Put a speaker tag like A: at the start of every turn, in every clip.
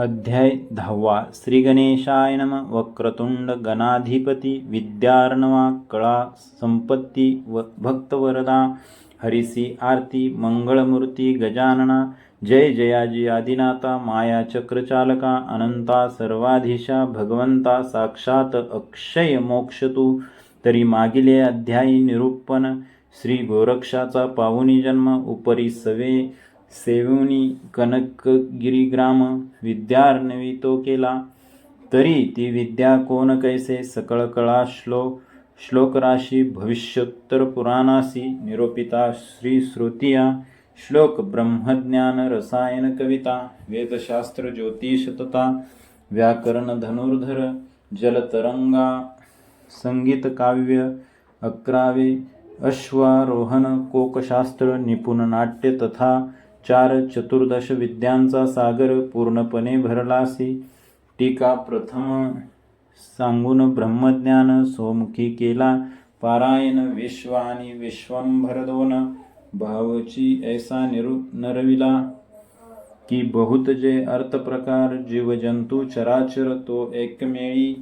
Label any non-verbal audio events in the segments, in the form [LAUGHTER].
A: अध्याय दहावा. श्रीगणेशाय नम. वक्रतुंड गणाधिपती विद्यार्णवा कळा संपत्ती व भक्तवरदा हरिसी आरती मंगळमूर्ती गजानना जय जयाजी आदिनाथा माया चक्रचालका अनंता सर्वाधीशा भगवंता साक्षात अक्षय मोक्षतु. तरी मागिले अध्यायी निरूपण श्री गोरक्षाचा पावनी जन्म उपरी सवे सेवनी कनकगिरीग्राम विद्यार्णवी तो केला. तरी ती विद्या कोण कैसे? सकळ कळा श्लोक श्लोकराशी भविष्योत्तर पुराणासी निरोपिता श्री श्रुतिया. श्लोक ब्रह्मज्ञान रसायन कविता वेदशास्त्र ज्योतिष तथा व्याकरण धनुर्धर जलतरंगा संगीत काव्य अकरावे अश्वारोहण कोकशास्त्र निपुण नाट्य तथा चार चतुर्दश विद्यांचा सागर पूर्णपणे भरलासी टीका प्रथम सांगून ब्रह्मज्ञान सोमुखी केला. पारायण विश्व आणि विश्वंभर दोन भावची ऐसा निरु नरविला. की बहुत जे अर्थप्रकार जीवजंतू चराचर तो एकमेळी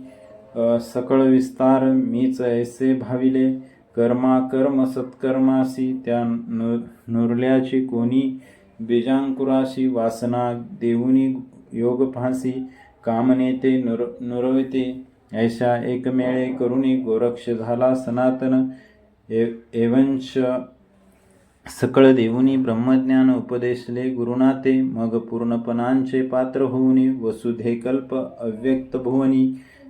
A: सकळ विस्तार मीच ऐसे भाविले. कर्मा कर्म सत्कर्मासी त्या नु नुरल्याची कोणी बीजांकुराशी वासना देऊनी योग फासी कामनेते नुर नुरविते ऐशा एकमेळे करुणी गोरक्ष झाला सनातन एव एवंश सकळ देऊनी ब्रह्मज्ञान उपदेशले गुरुनाते मग पूर्णपणांचे पात्र होऊनी वसुधे कल्प अव्यक्त भुवनी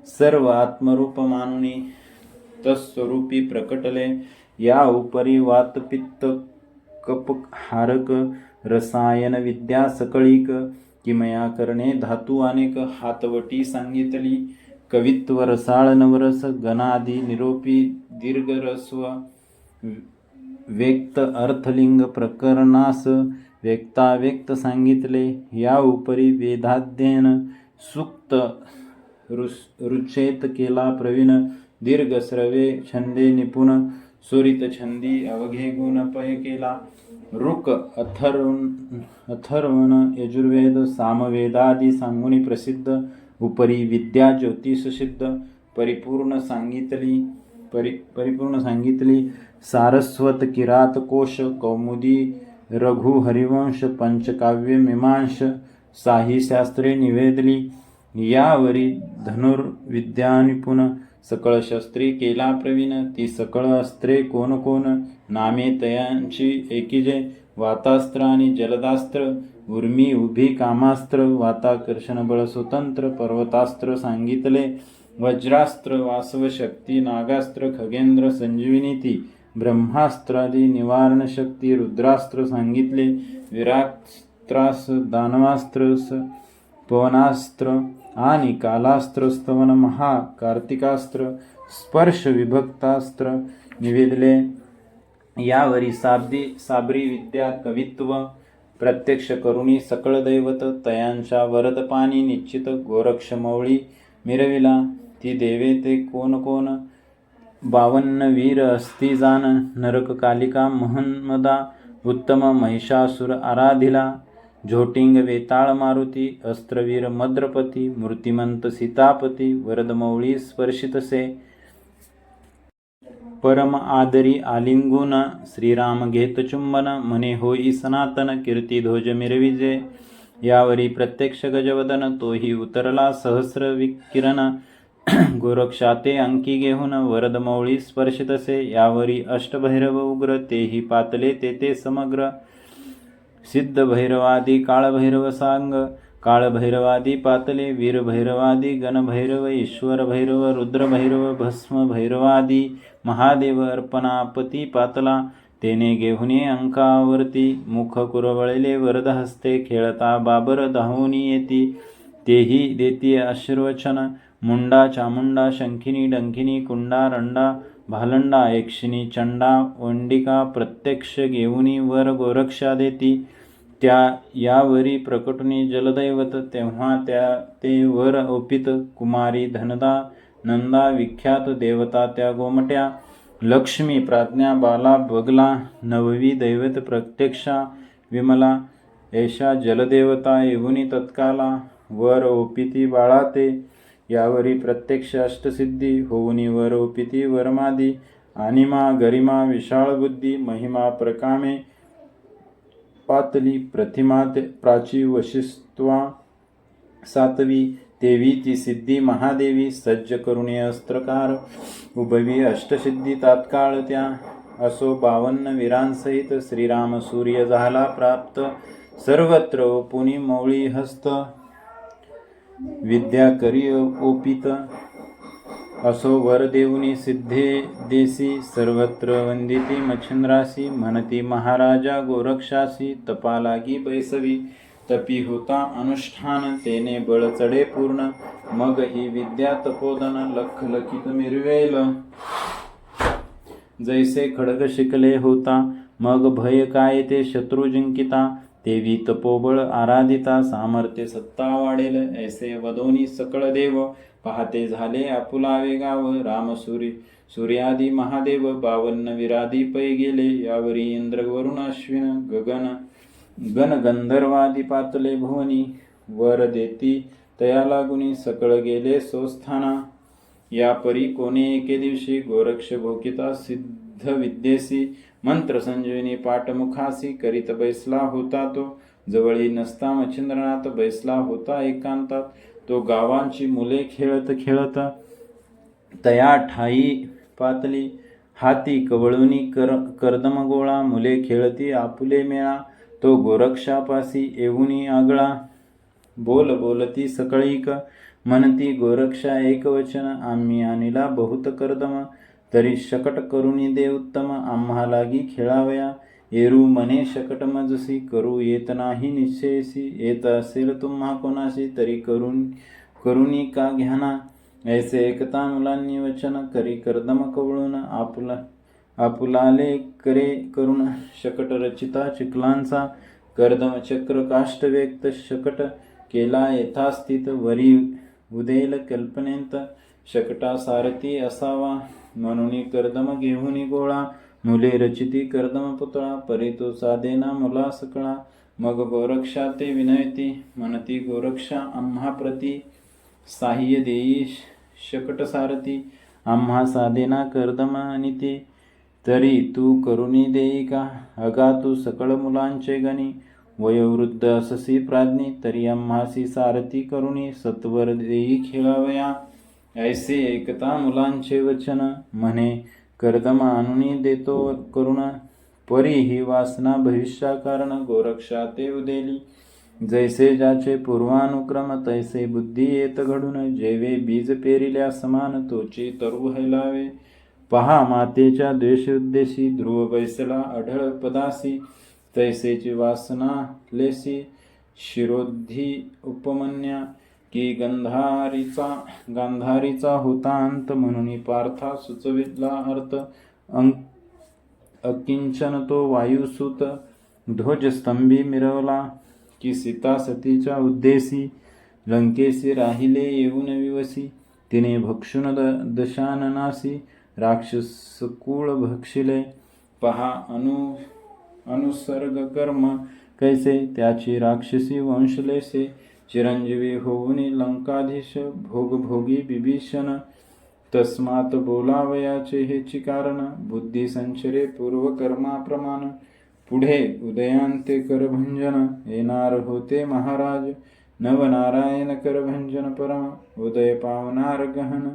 A: सर्व आत्मरूप मानुनी तत्स्वरूपी प्रकटले या उपरी वातपित्त कप रसायनविद्या रसायन विद्या सकळीक किमया करणे धातू अनेक हातवटी सांगितली. कवित्व रसाळ नवरस गणादी निरोपी दीर्घरस्व व्यक्त अर्थलिंग प्रकरणास व्यक्ताव्यक्त सांगितले. या उपरी वेदाध्ययन सुक्त रुस- रुचेत केला प्रवीण. दीर्घ श्रवे छंदे निपुण सुरित छंदी अवघे गुण पय केला. ऋक् अथर्व अथर्वण यजुर्वेद सामवेदादी सांगुनी प्रसिद्ध उपरी विद्या ज्योतिषसिद्ध परिपूर्ण सांगितली परि परिपूर्ण सांगितली सारस्वत किरात कोश कौमुदी रघु हरिवंश पंचकाव्य मीमांश साहीशास्त्रे निवेदली यावरी धनुर्विद्या निपुण सकळ शस्त्री केला प्रवीण ती सकळ अस्त्रे कोण कोण? नामे तयांची एकीजे वातास्त्र आणि जलदास्त्र उर्मी उभी कामास्त्र वाताकर्षण बळ स्वतंत्र पर्वतास्त्र सांगितले. वज्रास्त्र वासव शक्ती नागास्त्र खगेंद्र संजीविनी ती ब्रह्मास्त्रादी निवारण शक्ती रुद्रास्त्र सांगितले. विरात्रास दानवास्त्र स- पवनास्त्र आणि कालास्त्र स्तवन महा कार्तिकास्त्र स्पर्श विभक्तास्त्र निवेदले. यावरी साबदी साबरी विद्या कवित्व प्रत्यक्ष करुणी सकळ दैवत तयांच्या वरदपाणी निश्चित गोरक्षमौळी मिरविला. ती देवे ते कोण कोण? बावन्न वीर अस्ति जान नरक कालिका महन्मदा उत्तम महिषासुर आराधिला. झोटिंग वेताळ मारुती अस्त्रवीर मद्रपती मूर्तिमंत सीतापती वरदमौळी स्पर्शितसे परम आदरी आलिंगुन श्रीराम घेत चुंबन म्हणे होई सनातन कीर्ती ध्वज मिरविजे यावरी प्रत्यक्ष गजवदन तोही उतरला सहस्र विकिरण [CLEARS THROAT] गोरक्षाते अंकी घेऊन वरदमौळी स्पर्शितसे यावरी अष्टभैरव उग्र तेही पातले तेथे समग्र सिद्ध भैरवादी काळभैरव सांग काळभैरवादी पातले वीरभैरवादी गणभैरव ईश्वर भैरव रुद्रभैरव भस्म भैरवादी महादेव अर्पणापती पातला तेने घेऊने अंकावरती मुख कुरवळले वरद हस्ते खेळता बाबर धावूनी येती तेही देती आशीर्वचन मुंडा चामुंडा शंखिनी डंखिनी कुंडा रंडा भालंडा एकशिनी चंडा वंडिका प्रत्यक्ष घेऊनी वर गोरक्षा देती त्या यावरी प्रकटुनी जलदैवत तेव्हा त्या ते वर ओपित कुमारी धनदा नंदा विख्यात देवता त्या गोमट्या लक्ष्मी प्राज्ञा बाला बगला नववी दैवत प्रत्यक्षा विमला एषा जलदेवता येऊनी तत्काला वर ओपिती बाळा ते यावरी प्रत्यक्ष अष्टसिद्धी होऊनी वर ओपिती वरमादी अनिमा गरिमा विशाळ बुद्धी महिमा प्रकामे पातली प्रतिमा प्राची वशिष्ठवा सातवी देवी ती सिद्धी महादेवी सज्ज करुणे अस्त्रकार उभवी अष्टसिद्धी तात्काळ त्या असो बावन्न वीरांसहित श्रीराम सूर्य झाला प्राप्त सर्वत्र पुनी मौळी हस्त विद्या करी ओपित असो वर देऊनी सिद्धे देसी सर्वत्र वंदिती मच्छंद्रासी म्हणती महाराजा गोरक्षासी तपालागी बैसवी तपी होता अनुष्ठान तेने बळ चढे पूर्ण मग ही विद्या तपोदन लख लखित मिरवेल. जैसे खडग शिकले होता मग भय काय ते शत्रू जिंकिता देवी तपोबळ आराधिता सामर्थ्य सत्ता वाढेल ऐसे वदोनी सकळ देव पहाते झाले आपुलावे गाव राम सूर्य सूर्यादी महादेव बावन्न विरादी पै गेले यावरी इंद्र वरुण अश्विन गगन गण गंधर्वादी पातले भुवनी वर देती तया लागुनी सकळ गेले सोस्थाना. या परी कोणे एके दिवशी गोरक्ष भोकिता सिद्ध विद्येसी मंत्र संजीवनी पाठमुखासी करीत बैसला होता तो. जवळी नसता मच्छिंद्रनाथ बैसला होता एकांतात. तो गावांची मुले खेळत खेळत तया ठाई पातली हाती कवळवणी कर कर्दम गोळा मुले खेळती आपुले मेळा तो गोरक्षापासी येऊनी आगळा. बोल बोलती सकळीक म्हणती गोरक्षा एकवचन आम्ही आणिला बहुत कर्दम तरी शकट करुणी दे उत्तम आम्हा लागी खेळावया. एरू मने शकट मजसी करू येत नाही निश्चयसी येत असेल तुम्हा कोणाशी तरी करून करुणी का घ्याना? ऐसे एकता मुलांनी वचन करी कर्दम कवळून आपुला आपुलाले करे करुण शकट रचिता चिखलांचा कर्दम चक्र काष्ट व्यक्त शकट केला यथास्थित वरी उदेल कल्पनेत शकटा सारथी असावा म्हणून कर्दम घेऊन गोळा मुले रचिती कर्दम पुतळा परी तो साधेना मुला सकळा. मग गोरक्षा ते विनयती म्हणती गोरक्षा आम्हा प्रती. साह्य देई शकट सारथी आम्हा साधेना कर्दम आणि ते तरी तू करुणी देई का? अगा तू सकळ मुलांचे गणी. वयोवृद्ध अससी प्राज्ञी तरी आम्हासी सारथी करुणी. सत्वर देई खेळावया. ऐसे एकता मुलांचे वचन. म्हणे कर्दम आणुनी देतो करुणा परी ही वासना भविष्या कारण गोरक्षा ते उदेली जैसे ज्याचे पूर्वानुक्रम तैसे बुद्धी येत घडून जेवे बीज पेरिल्या समान तोचे तरु हैलावे पहा मातेच्या द्वेष उद्देशी ध्रुव बैसला अढळ पदासी. तैसेची वासना लेसी शिरोधी उपमन्या की गंधारीचा गांधारीचा होता अंत म्हणून पार्था सुचवितला अर्थ अंक अकिंचन तो वायुसुत ध्वजस्तंभी मिरवला की सीता सतीच्या उद्देशी लंकेशी राहिले येऊन विवसी तिने भक्षुन द दशाननासी राक्षसकुळ भक्षिले. पहा अनु अनुसर्ग कर्म कैसे? त्याची राक्षसी वंशलेसे. चिरंजीवी होऊनी लंकाधीश भोगभोगी बिभीषण तस्मात बोलावयाचे हेची कारण बुद्धी संचरे पूर्वकर्माप्रमाण पुढे उदयांते करभंजन येणार होते महाराज नवनारायण करभंजन परम उदय पावनार गहन।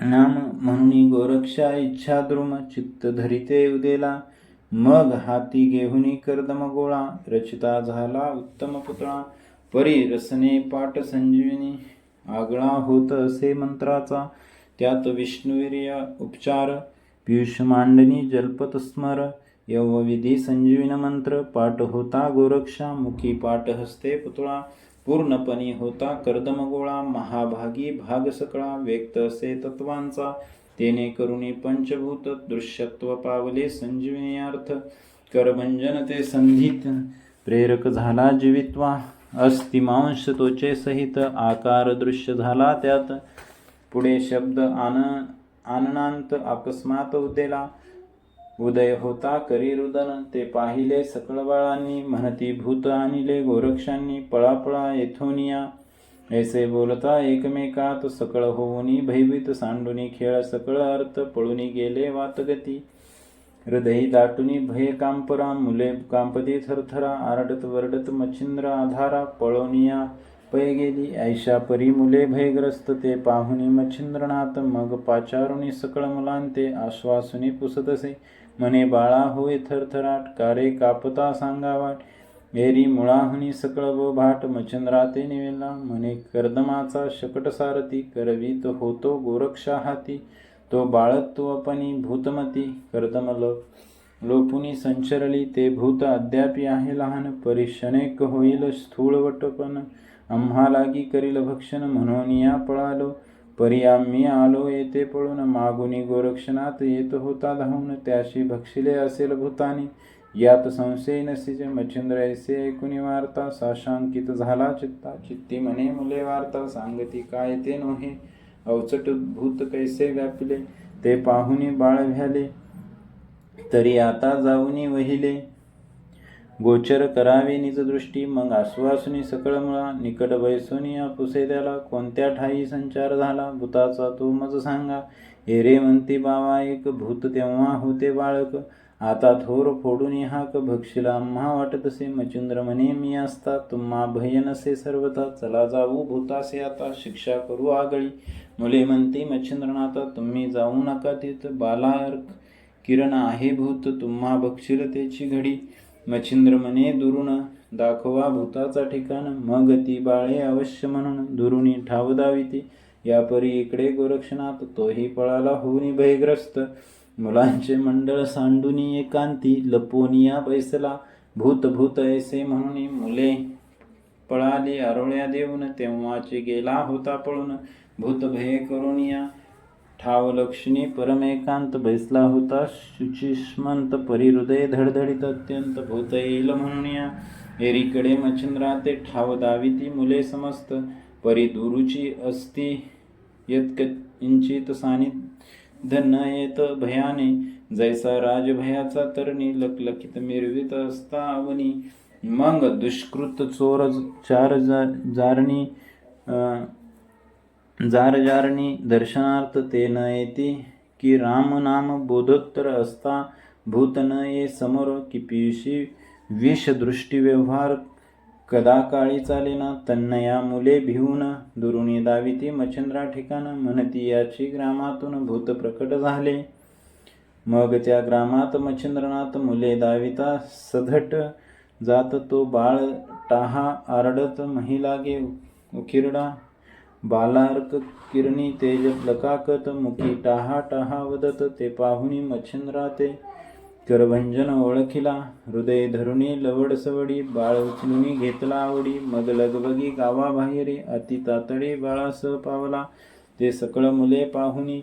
A: नाम म्हणून गोरक्षा इच्छा द्रुम चित्त धरिते उदेला मग हाती घेहुनी कर्दम गोळा रचिता झाला उत्तम पुतळा। परी रसने पाठ संजीवनी आगळा होत असे मंत्राचा. त्यात विष्णुवीर्य उपचार पियुष मांडणी जलपत स्मर यवविधी संजीवन मंत्र पाठ होता गोरक्षा मुखी पाठ हस्ते पुतळा पूर्णपणी होता कर्दम गोळा महाभागी भाग सकळा व्यक्त असे तत्वांचा. तेने करुणी पंचभूत दृश्यत्व पावले संजीवनीयार्थ. करभंजन ते संधीत प्रेरक झाला जीवित्वा. अस्थिमांश त्वचे सहित आकार दृश्य झाला त्यात. पुढे शब्द आन आननांत अकस्मात उदेला. उदय होता करी रुदन ते पाहिले सकळ बाळांनी म्हणती भूत आणिले गोरक्षांनी पळापळा येथोनिया ऐसे बोलता एकमेकात सकळ होऊनी भयभीत सांडुनी खेळ सकळ अर्थ पळूनी गेले वातगती. हृदयी दाटुनी भय कांपरा मुले कांपदे थरथरा आरडत वरडत मच्छिंद्र आधारा पळोनिया पै गेली ऐशा परी मुले भयग्रस्त ते पाहुनी मच्छिंद्रनाथ मग पाचारुणी सकळ मुलांते आश्वासुनी पुसतसे मने बाळा होय थरथराट कारे कापता सांगावाट? एरी मुळाहुनी सकळ व भाट मच्छिंद्राते निवेला मने कर्दमाचा शकट सारथी करवीत होतो गोरक्षा हाती तो बाळत्वपणी भूतमती कर्दमल. लोपुनी संचरली ते भूत अद्यापी आहे लहान. परिशनेक होईल स्थूळवटपण. आम्हा लागी करील भक्षण म्हणून या पळालो. परी आम्ही आलो येते पळून मागुनी गोरक्षणात येत होता धावून. त्याशी भक्षिले असेल भूतानी. यात संशय नसीचे मच्छिंद्र ऐसे ऐकुनी वार्ता. साशांकित झाला चित्ता. चित्ती म्हणे मुले वार्ता. सांगती काय ते नोहे. अवचट भूत कैसे व्यापिले? ते पाहुनी बाळ भ्याले तरी आता जाऊनी वहिले. गोचर करावे निज दृष्टी मग आश्वासनी सकळ मुळा. निकट बैसोनी आपुसे त्याला कोणत्या ठाई संचार झाला? भूताचा तो मज सांगा. एरे म्हणती बावा एक भूत तेव्हा होते बाळक. आता थोर फोडून हाक भक्षिला. आम्हा वाटतसे मचिंद्र म्हणे मी असता तुम्हा भय नसे सर्वथा. चला जाऊ भूतासे आता शिक्षा करू आगळी. मुले म्हणते मच्छिंद्रनाथा तुम्ही जाऊ नका तिथ. बालार्क किरण आहे भूत तुम्हा भक्षिल त्याची घडी. मच्छिंद्र म्हणे दुरुण दाखवा भूताचा ठिकाण. मग ती बाळे अवश्य म्हणून दुरुणी ठाव दाविती. या परी इकडे गोरक्षणात तोही पळाला होऊनी भयग्रस्त. मुलांचे मंडळ सांडुनी एकांती लपोनिया बैसला. भूत भूत ऐसे म्हणून मुले पळाली आरोळ्या देऊन तेव्हाची गेला होता पळून. भूत भय करुनिया ठाव लक्ष्मी परमेकांत बैसला होता. शुचिष्मंत परिहृदय धडधडीत अत्यंत भूत येईल म्हणून या. एरीकडे मच्छिंद्रा ते ठाव दाविती मुले समस्त. परी दुरुची असती यत्किंचित सानिध्य धन येत भयाने. जैसा राजभयाचा तरणी लखलखित मिरवित असता अवनी मग दुष्कृत चोर चार जा- जारणी जार जारणी दर्शनार्थ ते न येते की राम नाम बोधोत्तर असता. भूत न ये समोर की पियुषी. विष दृष्टी व्यवहार कदा काळी चालेना तन्नया मुले भिवून दुरुणी दाविती मच्छिंद्रा ठिकाण. म्हणती याची ग्रामातून भूत प्रकट झाले. मग त्या ग्रामात मच्छिंद्रनाथ मुले दाविता सधट जात तो बाळ टाहा आरडत महिलागे उकिरडा बालार्क किरणी तेज लकाकत मुखी टाहा टाहा वदत ते पाहुणी मच्छिंद्रा ते करभंजन ओळखिला. हृदय धरुणी लवड सवडी बाळ उचलुनी घेतला आवडी. मग लगबगी गावाबाहेरी अति तातडी बाळास पावला. ते सकळ मुले पाहुनी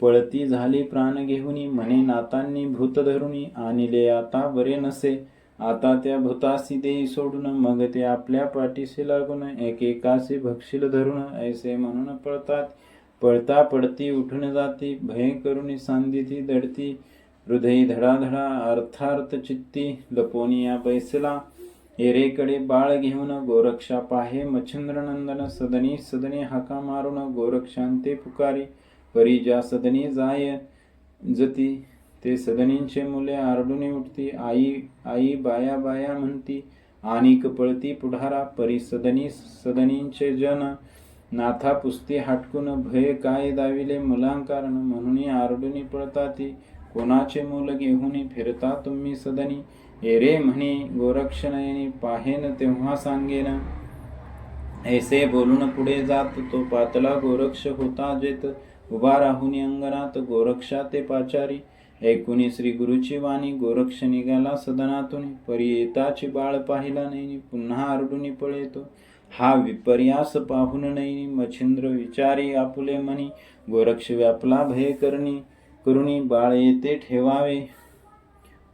A: पळती झाली प्राण घेऊनी. मने नातांनी भूत धरुनी आणिले आता बरे नसे. आता त्या भूतासी देई सोडून मग ते आपल्या पाठीशी लागून एकेकाशी भक्षिल धरून ऐसे म्हणून पळतात. पळता पडती उठून जाती भय करुणी सांदिती दडती. हृदयी धडाधडा अर्थार्थ चित्ती लपोनिया बैसला. एरेकडे बाळ घेऊन गोरक्षा पाहे मच्छंद्रनंदन सदनी सदनी हाका मारून गोरक्षांते पुकारी. परी ज्या सदनी जाय जती ते सदनींचे मुले आरडून उठती. आई आई बाया बाया म्हणती आणिक पळती पुढारा. परी सदनी सदनींचे जन नाथा पुस्ती हाटकून. भय काय दाविले मुलांकारण? म्हणून आरडूनी पळताती. कोणाचे मूल घेऊन फिरता तुम्ही सदनी? एरे म्हणे गोरक्षणयनी पाहेन तेव्हा सांगेन. ऐसे बोलून पुढे जात तो पातला गोरक्ष होता जेत. उभा राहून अंगणात गोरक्षा ते पाचारी. ऐकुनी श्री गुरुची वाणी गोरक्ष निघाला सदनातून. परी येताची बाळ पाहिला नाही पुन्हा आरडूनी पळेतो. हा विपर्यास पाहून नाही मच्छिंद्र विचारी आपुले मनी गोरक्ष व्यापला भय करणी. करुणी बाळ येते ठेवावे.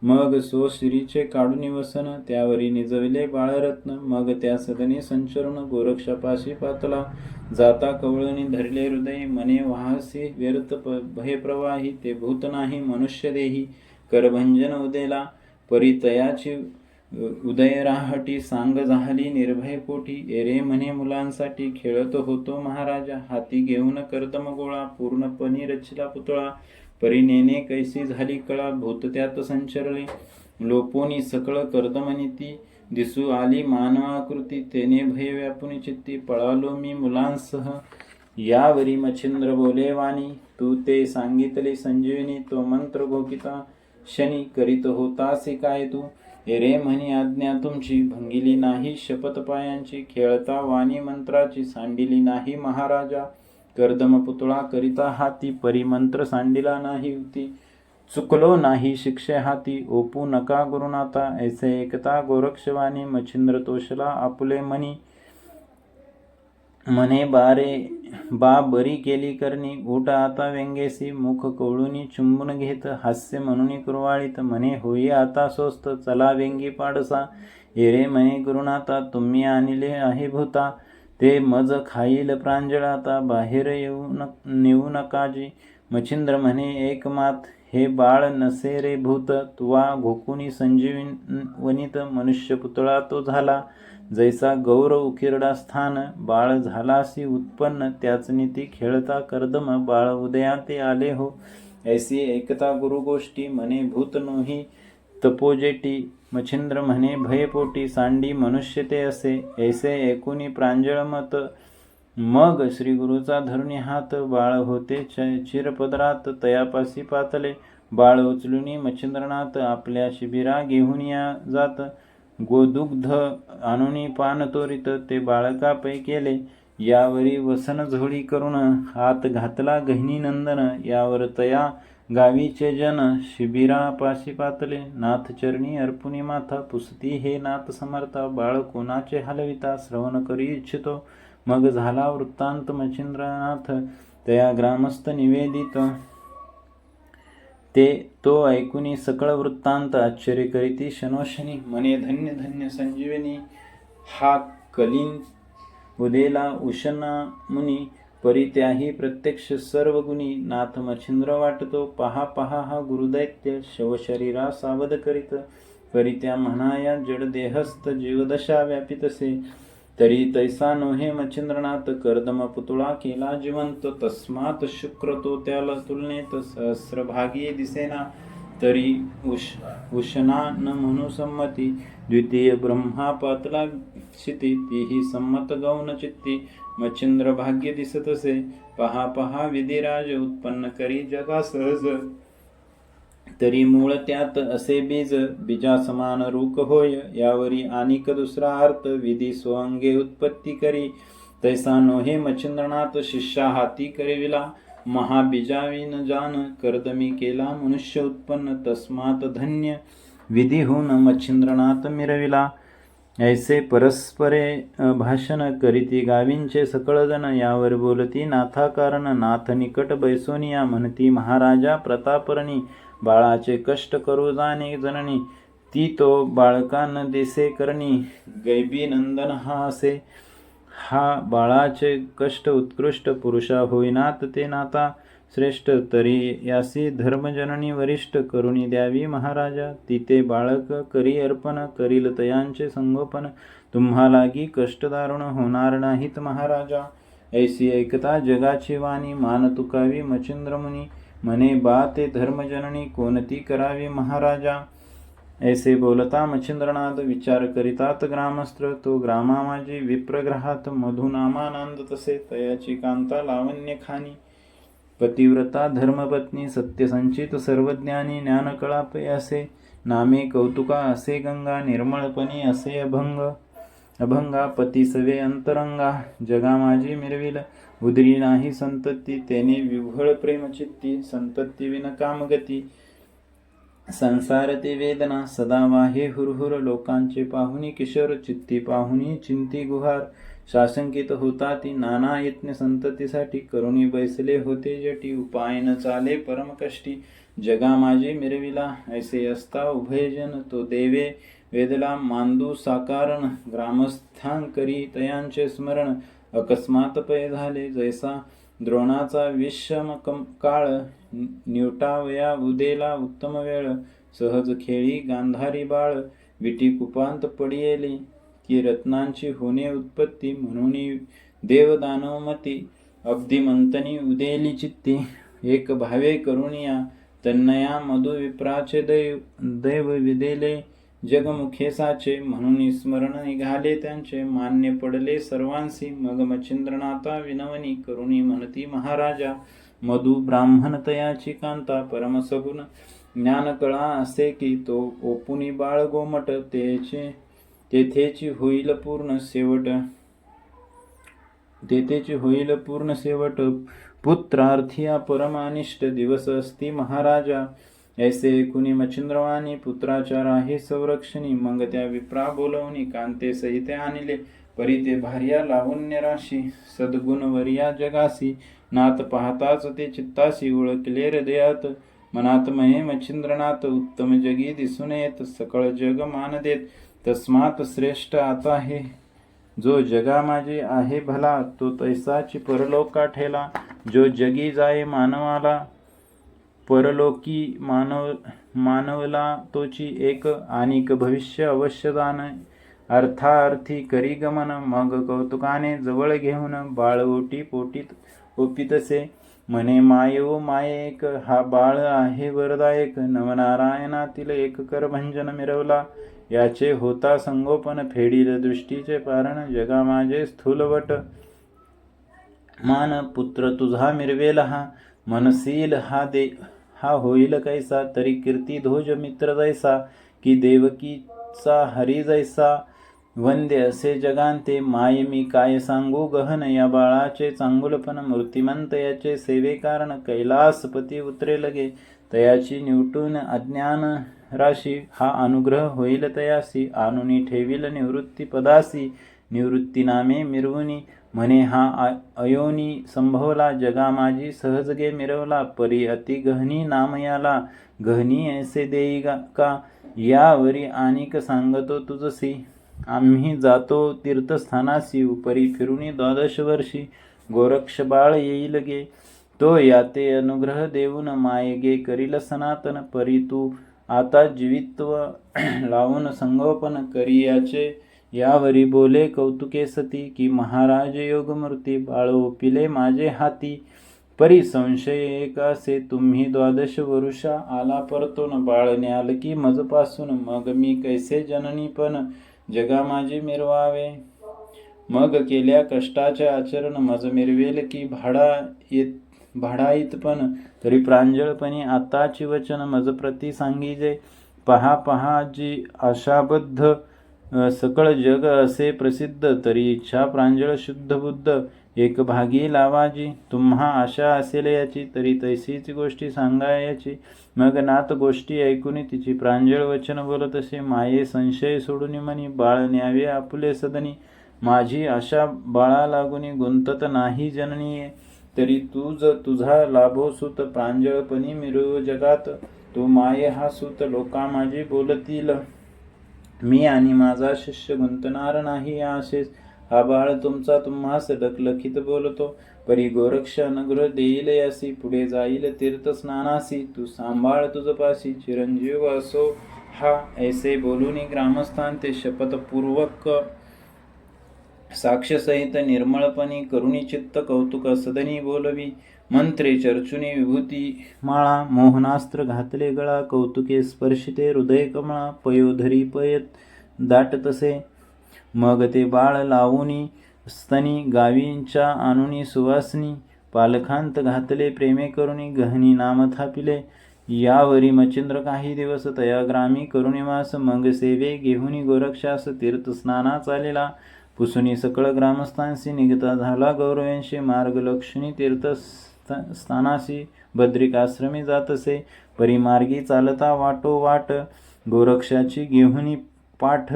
A: मग सो श्रीचे काढून वसन त्यावरी निजविले बाळरत्न. मग त्या सदनी संचरण गोरक्षपाशी पातला. जाता कवळणी धरले हृदय मने वाहसी व्यर्थ प- भय प्रवाही ते भूत नाही मनुष्य देही. करभंजन उदेला परितयाची उदय राहटी. सांग झाली निर्भय पोटी. एरे म्हणे मुलांसाठी खेळत होतो महाराजा. हाती घेऊन कर्दम गोळा. पूर्णपणे रचला पुतळा. परिनेने कैसी झाली कळा भूत त्यात संचरले. लोपोनी सकळ कर्दमनी ती दिसू आली मानवाकृती तेने भय व्यापून चित्ती पळालो मी मुलांसह. यावरी मच्छिंद्र बोले वाणी तू ते सांगितले संजीवनी तो मंत्र घोकिता शनी करीत होतासे काय तू? रे म्हणी आज्ञा तुमची भंगिली नाही शपथ पायांची खेळता वाणी मंत्राची सांडिली नाही महाराजा. कर्दम पुतळा करिता हाती परिमंत्र सांडिला नाही होती. चुकलो नाही शिक्षे हाती ओपू नका गुरुनाथा. ऐसे एकता गोरक्षवाणी मच्छिंद्र तोषला आपुले मनी. मने बारे बा बरी केली करणी. उठ आता व्यंगेसी मुख कोळुनी चुंबून घेत. हास्य म्हणून कुरवाळीत म्हणे होई आता स्वस्त चला व्यंगी पाडसा. येरे मने गुरुनाथा तुम्ही आणले आहे भूता. ते मज खाईल प्रांजळाता बाहेर येऊ न नेऊ नकाजी मच्छिंद्र म्हणे एक मात हे बाळ नसे रे भूत. तुवा घोकुनी संजीवन वनित मनुष्य पुतळा तो झाला. जैसा गौर उकिरडा स्थान बाळ झालासी उत्पन्न. त्याच नीती खेळता कर्दम बाळ उदयाते आले हो. ऐसी एकता गुरु गोष्टी म्हणे भूत नोही तपोजेटी. मच्छिंद्र म्हणे भयपोटी सांडी मनुष्य ते असे ऐसे ऐकुनी प्रांजळ मत मग श्री गुरुचा धरुणी हात बाळ होते च- चिरपदरात तयापासी पातले. बाळ उचलुनी मच्छिंद्रनाथ आपल्या शिबिरा घेऊन या जात. गोदुग्ध आणुनी पान तोरित ते बाळका पै केले. यावरी वसन झोळी करून हात घातला गहिनी नंदन. यावर तया गावीचे जन शिबिरापाशी पातले. नाथचरणी अर्पुनी माथा पुसती. हे नाथ समर्था बाळ कोणाचे हलविता? श्रवण करी इच्छितो. मग झाला वृत्तांत मच्छिंद्रनाथ. तया ग्रामस्थ निवेदित. ते तो ऐकुनी सकळ वृत्तांत आश्चर्य करीती शनोशनी मने धन्य धन्य संजीवनी. हा कलीन उदेला उशना मुनी. परित्याही प्रत्यक्ष सर्व गुणी नाथ मच्छिंद्र वाटतो. पहा पहा हा गुरुदैत्य शवशरीरा सावध करीत. परित्या म्हणाया जड देहस्थ जीवदशा व्यापितसे. तरी तैसा नोहे मच्छिंद्रनाथ कर्दम पुतुळा केला जिवंत. तस्मात शुक्र तो त्याला तुलनेत सहस्रभागी दिसेना. तरी उष उष्णा न म्हणू संमती द्वितीय ब्रह्मा पातला क्षिती तीही संमत गौण चित्ती मच्छिंद्र भाग्य दिसत असे पहा पहा विधिराज उत्पन्न करी जगा सहज. तरी मूळ त्यात असे बीज बीजा समान रूक होय यावरी आणिक दुसरा अर्थ विधी स्वअंगे उत्पत्ती करी तैसा नोहे मच्छिंद्रनाथ शिष्या हाती करिविला. महाबीजावीन जान कर्दमी केला मनुष्य उत्पन्न तस्मात धन्य विधीहून मच्छिंद्रनाथ मिरविला. ऐसे परस्परे भाषण करीती गावींचे सकळजण यावर बोलती नाथा कारण नाथ निकट बैसोनिया म्हणती महाराजा प्रतापरणी बाळाचे कष्ट करू जाणे जननी ती तो बाळकान दिसे करणी गैबी नंदन हा असे. हा बाळाचे कष्ट उत्कृष्ट पुरुषा होईनात ते नाता श्रेष्ठ तरी यासी धर्मजननी वरिष्ठ करुणी द्यावी महाराजा. तिथे बाळक करी अर्पण करील तयांचे संगोपन. तुम्हालागी कष्ट दारुण होणार नाहीत महाराजा. ऐसी ऐकता जगाची वाणी मान तुकावी मचिंद्रमुनी मने बा ते धर्मजननी कोणती करावी महाराजा? ऐसे बोलता मच्छिंद्रनाद विचार करितात ग्रामस्त्र तो ग्रामा माझी विप्रग्रहात मधुनामानंद तसे तयाची कांता लावण्य खानी. पतिव्रता धर्मपत्नी सत्यसंचित सर्वज्ञानी ज्ञानकळापे असे नामे कौतुका असे गंगा निर्मळपणी असे अभंग. अभंगा पती सवे अंतरंगा जगा माझी मिरविल. उदरी नाही संतती तेने विव्हळ प्रेमचित्ती संतती विन कामगती. संसारती वेदना सदा वाहे हुरहुर लोकांचे पाहुणी किशोर चित्ती पाहुनी चिंती गुहार. शासंकित होता ती नाना यत्न संततीसाठी करुणी बैसले होते जटी उपाय न चाले परम कष्टी. जगा माझे मिरविला ऐसे असता उभयजन तो देवे. वेदला मांदू साकारण ग्रामस्थांकरी तयांचे स्मरण. अकस्मात पय झाले जैसा द्रोणाचा विषम कम काळ. निवटावया उदेला उत्तम वेळ सहज खेळी गांधारी बाळ विटी कुपांत पडियेली की रत्नांची होणे उत्पत्ती म्हणून देवदानवमती अब्दी मंतनी उदेली चित्ती. एक भावे करुणिया तन्नया मधु विप्राचे दैव दैव विदेले जगमुखे साचे म्हणून स्मरण निघाले त्यांचे मान्य पडले सर्वांसी मग मच्छिंद्रनाथा विनवनी करुणी म्हणती महाराजा. मधु ब्राह्मण तयाची कांता परमसगुण ज्ञान कळा असे की तो ओपुनी बाळ गोमट तेचे तेथेची होईल पूर्ण शेवट तेथेची होईल पूर्ण शेवट. पुत्रार्थिया परमानिष्ट दिवस असती महाराजा. ऐसे कुणी मच्छिंद्रवाणी पुत्राच्या राही संरक्षणी मग त्या विप्रा बोलवणी कांते सहिते आणले. परी ते भार्या लावण्य राशी सद्गुण जगासी नात पाहताच ते चित्तासी ओळखले हृदयात. मनात महे मच्छिंद्रनाथ उत्तम जगी दिसून येत सकळ जग मान देत. तस्मात श्रेष्ठ आता हे जो जगा माझे आहे भला तो तैसाची परलोका ठेला. जो जगी जाय मानवाला परलोकी मानव मानवला तोची एक आणिक भविष्य अवश्यदान अर्थार्थी करी गमन मग कौतुकाने जवळ घेऊन बाळ ओटी पोटीत ओपितसे म्हणे माय मायेक हा बाळ आहे वरदायक. नवनारायणातील एक करभंजन मिरवला. याचे होता संगोपन फेडील दृष्टीचे पारण. जगा माझे स्थूलवट मान पुत्र तुझा मिरवेल हा. मनसील हा दे हा होईल कैसा? तरी कीर्ती ध्वज मित्र जैसा. की देवकीचा हरी जैसा. वंदे असे जगांते माय मी काय सांगू? गहन या बाळाचे चांगुलपण मूर्तिमंत याचे सेवे कारण कैलासपती उतरे लगे. तयाची निवटून अज्ञान राशी हा अनुग्रह होईल तयासी. आणुनी ठेविल निवृत्ती पदासी. निवृत्ती नामे मिरवुनी. म्हणे हा आ- अयोनी संभवला. जगा माझी सहजगे मिरवला. परी अति गहनी नाम याला. गहनी ऐसे देई का? यावरी आणिक सांगतो तुझसी. आम्ही जातो तीर्थस्थानासी उपरी फिरुनी द्वादश वर्षी. गोरक्ष बाळ येईल गे. तो याते अनुग्रह देऊन मायगे करील सनातन परी तू. आता जीवित्व [CLEARS THROAT] लावून संगोपन करी याचे यावरी बोले कौतुके सती की महाराज योगमूर्ती बाळ ओपिले माझे हाती. परी संशय एकासे तुम्ही द्वादश वरुषा आला परतून बाळ न्याल की मजपासून. मग मी कैसे जननी पण? जगा मिरवावे. मग केल्या कष्टाचे आचरण मज मिरवेल की भाडा येत भाडाईत पण तरी प्रांजळपणे आताची वचन मज प्रती सांगिजे. पहा पहा जी आशाबद्ध सकळ जग असे प्रसिद्ध तरी इच्छा प्रांजळ शुद्ध बुद्ध. एक भागी लावाजी तुम्हा आशा असेल याची तरी तैसीच गोष्टी सांगायची. मग नात गोष्टी ऐकून तिची प्रांजळ वचन बोलत असे माये संशय सोडून म्हणी बाळ न्यावे आपुले सदनी. माझी आशा बाळा लागून गुंतत नाही जननीये. तरी तुझ तुझा लाभो सुत प्रांजळपणी मिरव जगात. तो माये हा सुत लोका माझी बोलतील. मी आणि माझा शिष्य गुंतणार नाही या आशेस. हा बाळ तुमचा तुम्हास डकलखित बोलतो. परी गोरक्ष अनुग्रह देईल यासी पुढे जाईल तीर्थ स्नानासी. तू सांभाळ तुझ पाशी चिरंजीव असो. हा ऐसे बोलून ग्रामस्थान ते शपथपूर्वक साक्षसहित निर्मळपणी करुणी चित्त कौतुक सदनी बोलवी. मंत्रे चर्चुनी विभूती माळा मोहनास्त्र घातले गळा कौतुके स्पर्शिते हृदय कमळा पयोधरी पयत दाट तसे मग ते बाळ लावूनी स्तनी गावींच्या आणुनी सुवासनी पालखांत घातले प्रेमे करुणी गहनी नाम थापिले. यावरी मच्छिंद्र काही दिवस तया ग्रामी करुणिवास मग सेवे घेऊनी गोरक्षास तीर्थस्नाना चालेला पुसुनी सकळ ग्रामस्थांशी निघता झाला गौरवांशी मार्ग लक्ष्मी तीर्थ स्थानाशी बद्रिकाश्रमी जातसे. परिमार्गी चालता वाटो वाट गोरक्षाची घेऊनी पाठ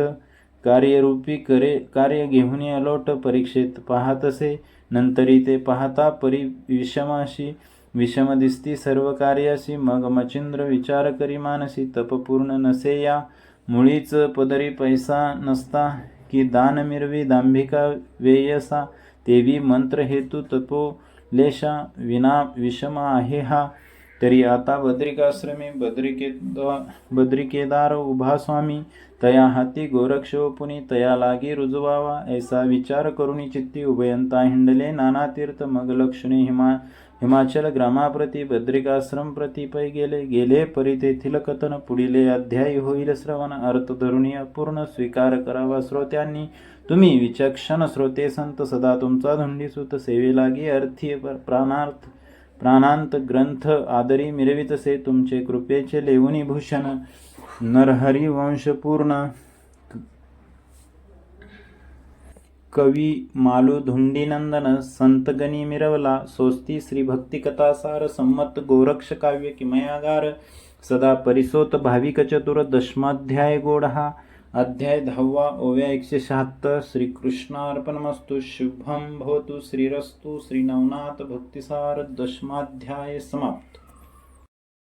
A: कार्यरूपी करे कार्य घेऊन अलोट परीक्षेत पाहतसे. नंतरी ते पाहता परी विषमाशी विषम दिसती सर्व कार्याशी. मग मचिंद्र विचार करी मानसी तपपूर्ण नसे या. मुळीच पदरी पैसा नसता की दान मिरवी दांभिका वेयसा तेवी मंत्र हेतू तपो लेशा विना विषम आहे हा. तरी आता बद्रिकाश्रमे बद्रिकेद बद्रिकेदार उभा स्वामी तया हाती गोरक्ष पुनी तया लागी रुजवावा ऐसा विचार करुणी चित्ती उभयंता हिंडले नाना तीर्थ मग लक्षणे हिमा हिमाचल ग्रामाप्रती बद्रिकाश्रम प्रती पै गेले गेले परी तेथील कथन पुढीले अध्यायी होईल श्रवण अर्थ धरुणी अपूर्ण स्वीकार करावा श्रोत्यांनी. तुम्ही विचक्षण श्रोते संत सदा तुमचा धुंडी सुत सेवे लागी अर्थी प्राणार्थ प्राणांत ग्रंथ आदरी मिरवितसे तुमचे कृपेचे लेवणी भूषण नरहरी वंशपूर्ण कवी मालू धुंडीनंदन संतगणी मिरवला सोस्ती श्री भक्तिकथासार संमत गोरक्ष काव्य किमयागार सदा परिसोत भाविक चतुर दशमाध्याय गोडहा अध्याय दहावा ओव्या एकशे शहात्तर. श्रीकृष्णार्पणमस्तु. शुभम भवतु. श्रीरस्तु. श्रीनवनाथ भक्तिसार. दशमाध्याय समाप्त.